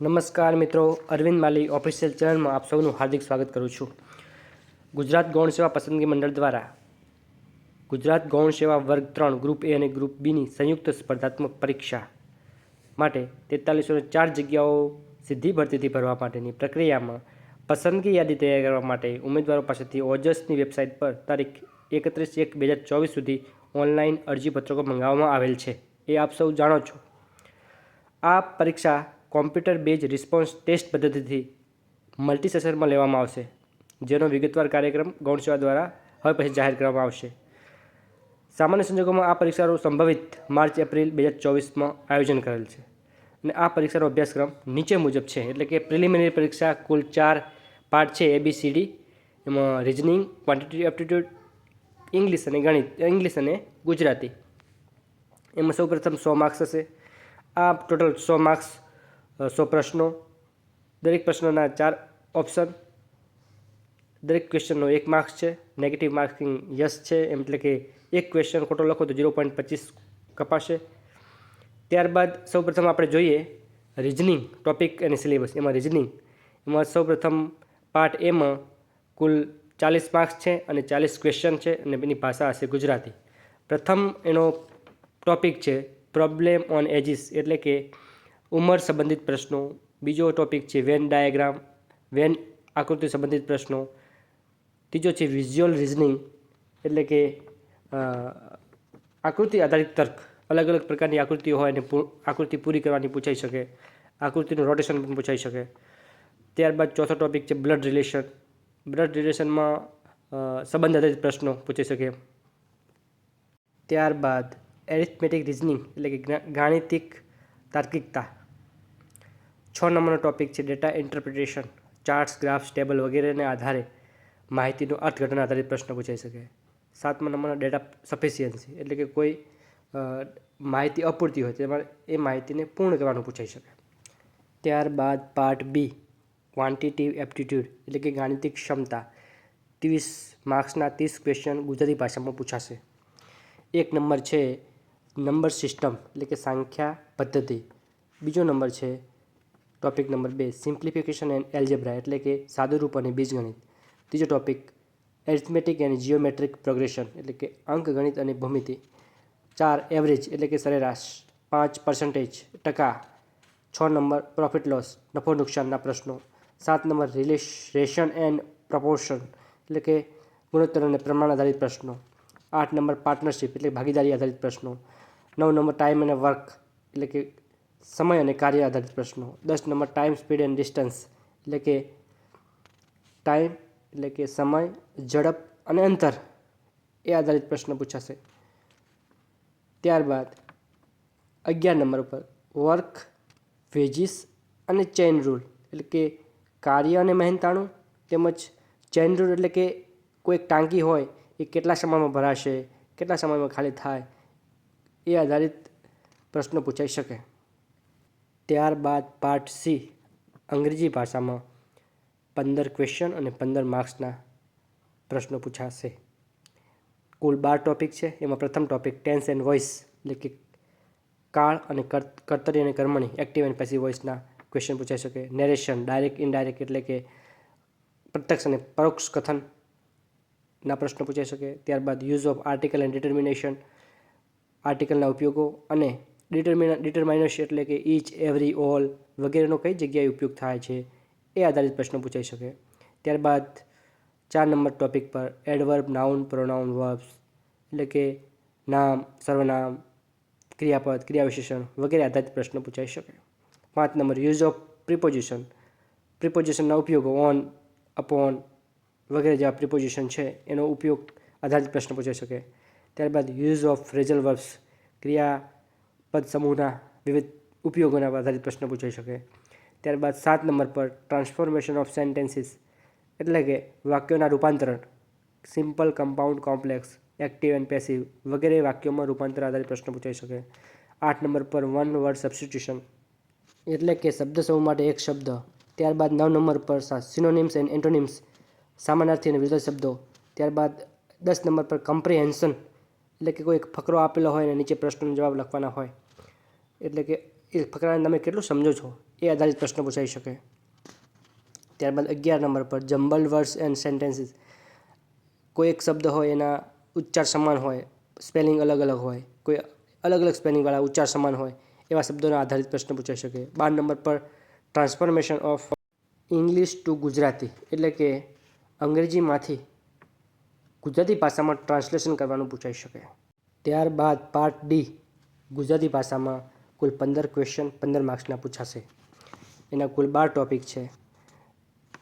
નમસ્કાર મિત્રો, અરવિંદ માલી ઓફિશિયલ ચેનલમાં આપ સૌનું હાર્દિક સ્વાગત કરું છું. ગુજરાત ગૌણ સેવા પસંદગી મંડળ દ્વારા ગુજરાત ગૌણ સેવા વર્ગ ત્રણ ગ્રુપ એ અને ગ્રુપ બીની સંયુક્ત સ્પર્ધાત્મક પરીક્ષા માટે તેતાલીસો ચાર જગ્યાઓ સીધી ભરતીથી ભરવા માટેની પ્રક્રિયામાં પસંદગી યાદી તૈયાર કરવા માટે ઉમેદવારો પાસેથી ઓજસની વેબસાઇટ પર તારીખ એકત્રીસ એક બે હજાર ચોવીસ સુધી ઓનલાઈન અરજીપત્રકો મંગાવવામાં આવેલ છે. એ આપ સૌ જાણો છો. આ પરીક્ષા કોમ્પ્યુટર બેઝ રિસ્પોન્સ ટેસ્ટ પદ્ધતિથી મલ્ટી સેશનમાં લેવામાં આવશે, જેનો વિગતવાર કાર્યક્રમ ગૌણ સેવા દ્વારા હવે પછી જાહેર કરવામાં આવશે. સામાન્ય સંજોગોમાં આ પરીક્ષાનું સંભવિત માર્ચ, એપ્રિલ બે હજાર ચોવીસમાં આયોજન કરેલ છે અને આ પરીક્ષાનો અભ્યાસક્રમ નીચે મુજબ છે, એટલે કે પ્રિલિમિનરી પરીક્ષા કુલ ચાર પાર્ટ છે એ બી સી ડી એમાં રિઝનિંગ, ક્વોન્ટિટી, એપ્ટિટ્યૂડ, ઇંગ્લિશ અને ગણિત, ઇંગ્લિશ અને ગુજરાતી. એમાં સૌપ્રથમ સો માર્ક્સ હશે. આ ટોટલ સો માર્ક્સ સો પ્રશ્નો. દરેક પ્રશ્નોના ચાર ઓપ્શન દરેક ક્વેશ્ચનનો એક માર્ક્સ છે. નેગેટિવ માર્કિંગ યસ છે. એમ એટલે કે એક ક્વેશ્ચન ખોટો લખો તો ઝીરો પોઈન્ટ પચીસ કપાશે. ત્યારબાદ સૌપ્રથમ આપણે જોઈએ રિઝનિંગ ટોપિક અને સિલેબસ એમાં રિઝનિંગ એમાં સૌપ્રથમ પાર્ટ એમાં કુલ ચાલીસ માર્ક્સ છે અને ચાલીસ ક્વેશ્ચન છે અને એની ભાષા હશે ગુજરાતી. પ્રથમ એનો ટોપિક છે પ્રોબ્લેમ ઓન એજીસ એટલે કે ઉંમર સંબંધિત પ્રશ્નો, બીજો ટોપિક છે વેન ડાયાગ્રામ વેન આકૃતિ સંબંધિત પ્રશ્નો. ત્રીજો છે વિઝ્યુઅલ રિઝનિંગ એટલે કે આકૃતિ આધારિત તર્ક. અલગ અલગ પ્રકારની આકૃતિઓ હોય અને આકૃતિ પૂરી કરવાની પૂછાઈ શકે. આકૃતિનું રોટેશન પણ પૂછાઈ શકે. ત્યારબાદ ચોથો ટોપિક છે બ્લડ રિલેશન બ્લડ રિલેશનમાં સંબંધ આધારિત પ્રશ્નો પૂછી શકે. ત્યારબાદ એરિથમેટિક રિઝનિંગ એટલે કે ગાણિતિક તાર્કિકતા. છ નંબરનો ટોપિક છે data interpretation charts graphs table વગેરેને આધારે માહિતીનું અર્થઘટન આધારિત પ્રશ્ન પૂછાઈ શકે. સાતમા નંબરનો ડેટા સફિશિયન્સી એટલે કે કોઈ માહિતી અપૂરતી હોય તેમાં એ માહિતીને પૂર્ણ કરવાનું પૂછાઈ શકે. ત્યારબાદ પાર્ટ બી ક્વોન્ટિટિવ એપ્ટિટ્યૂડ એટલે કે ગાણિતિક ક્ષમતા, ત્રીસ માર્ક્સના ત્રીસ ક્વેશ્ચન ગુજરાતી ભાષામાં પૂછાશે. એક નંબર છે, નંબર સિસ્ટમ એટલે કે સંખ્યા પદ્ધતિ. બીજો નંબર છે ટોપિક નંબર બે સિમ્પ્લિફિકેશન એન્ડ એલ્જેબ્રા એટલે કે સાદુરૂપ અને બીજગણિત. ત્રીજો topic arithmetic and geometric progression એટલે કે અંકગણિત અને ભૂમિતિ. ચાર એવરેજ એટલે કે સરેરાશ. પાંચ પર્સન્ટેજ ટકા. છ નંબર પ્રોફિટ લોસ નફો નુકસાનના પ્રશ્નો. સાત નંબર રિલેશન એન્ડ પ્રપોર્શન એટલે કે ગુણોત્તર અને પ્રમાણ આધારિત પ્રશ્નો. આઠ નંબર પાર્ટનરશિપ એટલે ભાગીદારી આધારિત પ્રશ્નો. નવ નંબર ટાઈમ અને વર્ક એટલે કે સમય અને કાર્ય આધારિત પ્રશ્નો. દસ number time speed and distance એટલે કે ટાઈમ એટલે કે સમય, ઝડપ અને અંતર એ આધારિત પ્રશ્ન પૂછાશે. ત્યારબાદ અગિયાર નંબર ઉપર વર્ક વેજીસ અને ચેન રૂલ એટલે કે કાર્ય અને મહેનતાણું તેમજ ચેઇન રૂલ એટલે કે કોઈ ટાંકી હોય એ કેટલા સમયમાં ભરાશે, કેટલા સમયમાં ખાલી થાય એ આધારિત પ્રશ્નો પૂછાઈ શકે. ત્યારબાદ પાર્ટ સી, અંગ્રેજી ભાષામાં પંદર ક્વેશ્ચન અને પંદર માર્ક્સના પ્રશ્નો પૂછાશે. કુલ બાર ટોપિક છે. એમાં પ્રથમ ટોપિક ટેન્સ એન્ડ વોઇસ એટલે કે કાળ અને કર- કર્તરી અને કર્મણી એક્ટિવ એન્ડ પેસિવ વોઇસના ક્વેશ્ચન પૂછાઈ શકે. નેરેશન ડાયરેક્ટ ઇનડાયરેક્ટ એટલે કે પ્રત્યક્ષ અને પરોક્ષ કથનના પ્રશ્નો પૂછાઈ શકે. ત્યારબાદ use of article and determination આર્ટિકલના ઉપયોગો અને ડિટર્મિન ડિટરમાઇનર્સ એટલે કે ઈચ એવરી ઓલ વગેરેનો કઈ જગ્યાએ ઉપયોગ થાય છે એ આધારિત પ્રશ્નો પૂછાઈ શકે. ત્યારબાદ ચાર નંબર ટોપિક પર એડવર્બ નાઉન પ્રોનાઉન વર્બ્સ એટલે કે નામ, સર્વનામ, ક્રિયાપદ, ક્રિયાવિશેષણ વગેરે આધારિત પ્રશ્નો પૂછાઈ શકે. પાંચ નંબર યુઝ ઓફ પ્રિપોઝિશન પ્રિપોઝિશનના ઉપયોગો ઓન અપોન વગેરે જેવા પ્રિપોઝિશન છે એનો ઉપયોગ આધારિત પ્રશ્ન પૂછાઈ શકે. ત્યારબાદ યુઝ ઓફ ફ્રેઝલ વર્બ્સ ક્રિયાપદ સમૂહના વિવિધ ઉપયોગોના આધારિત પ્રશ્ન પૂછાઈ શકે. ત્યારબાદ સાત નંબર પર ટ્રાન્સફોર્મેશન ઓફ સેન્ટેન્સીસ એટલે કે વાક્યોના રૂપાંતરણ simple compound complex active and passive વગેરે વાક્યોમાં રૂપાંતર આધારિત પ્રશ્ન પૂછાઈ શકે. આઠ નંબર પર વન વર્ડ સબસ્ટિટ્યુશન એટલે કે શબ્દ સમૂહ માટે એક શબ્દ. ત્યારબાદ નવ નંબર પર સિનોનિમ્સ એન્ડ એન્ટોનિમ્સ સામાનાર્થી અને વિરોધ શબ્દો. ત્યારબાદ દસ નંબર પર કમ્પ્રિહેન્શન એટલે કે કોઈ એક ફકરો આપેલો હોય અને નીચે પ્રશ્નનો જવાબ લખવાના હોય. એટલે કે એ ફકરાને તમે કેટલું સમજો છો? એ આધારિત પ્રશ્ન પૂછાઈ શકે. ત્યારબાદ અગિયાર નંબર પર, જમ્બલ વર્ડ્સ એન્ડ સેન્ટેન્સીસ. કોઈ એક શબ્દ હોય એના ઉચ્ચાર સમાન હોય, સ્પેલિંગ અલગ અલગ હોય, કોઈ અલગ અલગ સ્પેલિંગવાળા ઉચ્ચાર સમાન હોય, એવા શબ્દોના આધારિત પ્રશ્ન પૂછાઈ શકે. બાર નંબર પર, transformation of English to Gujarati. એટલે કે અંગ્રેજીમાંથી ગુજરાતી ભાષામાં ટ્રાન્સલેશન કરવાનું પૂછાઈ શકે. ત્યારબાદ પાર્ટ ડી ગુજરાતી ભાષામાં કુલ પંદર ક્વેશ્ચન પંદર માર્ક્સના પૂછાશે. એના કુલ બાર ટોપિક છે.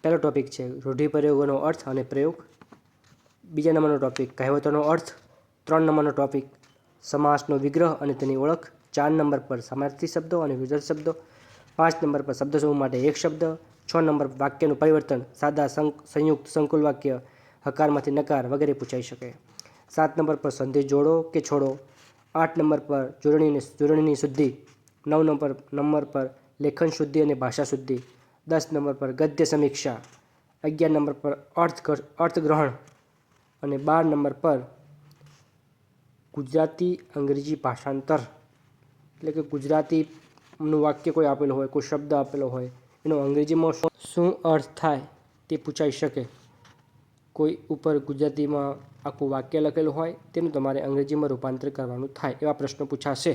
પહેલો ટોપિક છે રૂઢિપ્રયોગોનો અર્થ અને પ્રયોગ. બીજા નંબરનો ટોપિક કહેવતોનો અર્થ. ત્રણ નંબરનો ટોપિક સમાસનો વિગ્રહ અને તેની ઓળખ. ચાર નંબર પર સમાર્થી શબ્દો અને વિરોધ શબ્દો. પાંચ નંબર પર શબ્દ સમૂહ માટે એક શબ્દ. છ નંબર વાક્યનું પરિવર્તન, સાદા સંયુક્ત, સંકુલ વાક્ય. હકારમાંથી નકાર વગેરે પૂછાઈ શકે. સાત નંબર પર સંધિ જોડો કે છોડો? આઠ નંબર પર જોડણીની જોડણીની શુદ્ધિ. નવ નંબર નંબર પર લેખન શુદ્ધિ અને ભાષા શુદ્ધિ. દસ નંબર પર ગદ્ય સમીક્ષા. અગિયાર નંબર પર અર્થ અર્થગ્રહણ અને બાર નંબર પર ગુજરાતી અંગ્રેજી ભાષાંતર. એટલે કે ગુજરાતીનું વાક્ય કોઈ આપેલું હોય, કોઈ શબ્દ આપેલો હોય, એનો અંગ્રેજીમાં શું અર્થ થાય તે પૂછાઈ શકે. કોઈ ઉપર ગુજરાતીમાં આખું વાક્ય લખેલું હોય, તેનું તમારે અંગ્રેજીમાં રૂપાંતર કરવાનું થાય એવા પ્રશ્નો પૂછાશે.